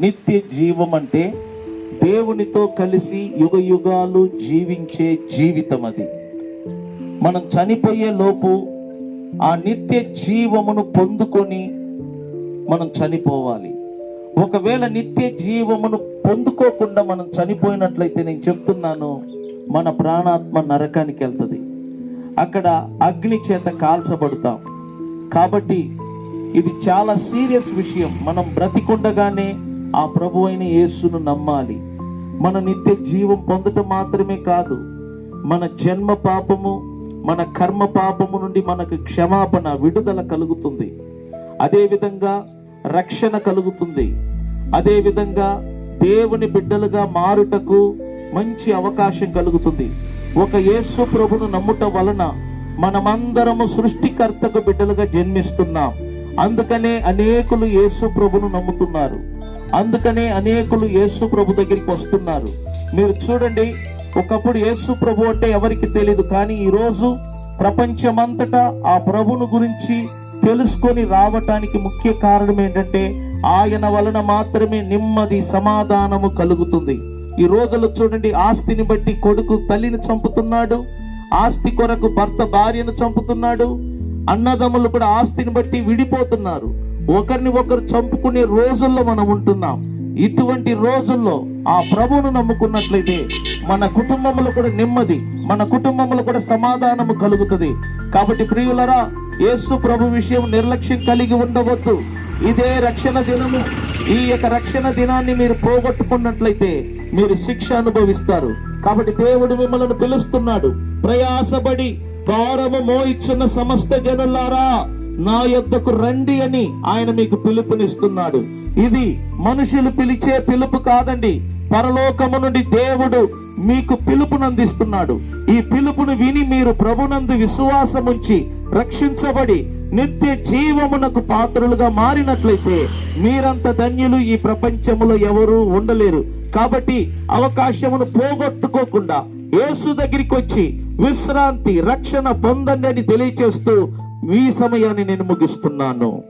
నిత్య జీవం అంటే దేవునితో కలిసి యుగ యుగాలు జీవించే జీవితం అది మనం చనిపోయే లోపు ఆ నిత్య జీవమును పొందుకొని మనం చనిపోవాలి. ఒకవేళ నిత్య జీవమును పొందుకోకుండా మనం చనిపోయినట్లయితే నేను చెప్తున్నాను మన ప్రాణాత్మ నరకానికి వెళ్తుంది. అక్కడ అగ్ని చేత కాల్చబడతాం. కాబట్టి ఇది చాలా సీరియస్ విషయం. మనం బ్రతికుండగానే ఆ ప్రభు అయిన యేసును నమ్మాలి. మన నిత్య జీవం పొందటం మాత్రమే కాదు మన జన్మ పాపము మన కర్మ పాపము నుండి మనకు క్షమాపణ విడుదల కలుగుతుంది. అదేవిధంగా రక్షణ కలుగుతుంది. అదేవిధంగా దేవుని బిడ్డలుగా మారుటకు మంచి అవకాశం కలుగుతుంది. ఒక యేసు ప్రభును నమ్ముట వలన మనమందరము సృష్టికర్తకు బిడ్డలుగా జన్మిస్తున్నాం. అందుకనే అనేకులు యేసు ప్రభును నమ్ముతున్నారు. అందుకనే అనేకులు యేసు ప్రభు దగ్గరికి వస్తున్నారు. మీరు చూడండి ఒకప్పుడు యేసు ప్రభు అంటే ఎవరికి తెలియదు కానీ ఈరోజు ప్రపంచమంతటా ఆ ప్రభును గురించి తెలుసుకొని రావటానికి ముఖ్య కారణం ఏంటంటే ఆయన వలన మాత్రమే నెమ్మది సమాధానము కలుగుతుంది. ఈ రోజుల్లో చూడండి ఆస్తిని బట్టి కొడుకు తల్లిని చంపుతున్నాడు ఆస్తి కొరకు భర్త భార్యను చంపుతున్నాడు అన్నదమ్ములు కూడా ఆస్తిని బట్టి విడిపోతున్నారు. ఒకరిని ఒకరు చంపుకునే రోజుల్లో మనం ఉంటున్నాం. ఇటువంటి రోజుల్లో ఆ ప్రభువును నమ్ముకున్నట్లయితే మన కుటుంబంలో కూడా నెమ్మది మన కుటుంబంలో కూడా సమాధానము కలుగుతుంది. కాబట్టి ప్రియులరా యేసు ప్రభు విషయం నిర్లక్ష్యం కలిగి ఉండవద్దు. ఇదే రక్షణ దినము. ఈ యొక్క రక్షణ దినాన్ని మీరు పోగొట్టుకున్నట్లయితే మీరు శిక్ష అనుభవిస్తారు. కాబట్టి దేవుడు మిమ్మల్ని పిలుస్తున్నాడు. ప్రయాసపడి భారము మోయిచున్న సమస్త జనులారా నా యొద్దకు రండి అని ఆయన మీకు పిలుపునిస్తున్నాడు. ఇది మనుషులు పిలిచే పిలుపు కాదండి. పరలోకము నుండి దేవుడు మీకు పిలుపునందిస్తున్నాడు. ఈ పిలుపును విని మీరు ప్రభునందు విశ్వాసముంచి రక్షించబడి నిత్య జీవమునకు పాత్రులుగా మారినట్లయితే మీరంత ధన్యులు ఈ ప్రపంచములో ఎవరు ఉండలేరు. కాబట్టి అవకాశమును పోగొట్టుకోకుండా యేసు దగ్గరికి వచ్చి విశ్రాంతి రక్షణ పొందండి అని తెలియచేస్తూ ఈ సమయాన్ని నేను ముగిస్తున్నాను.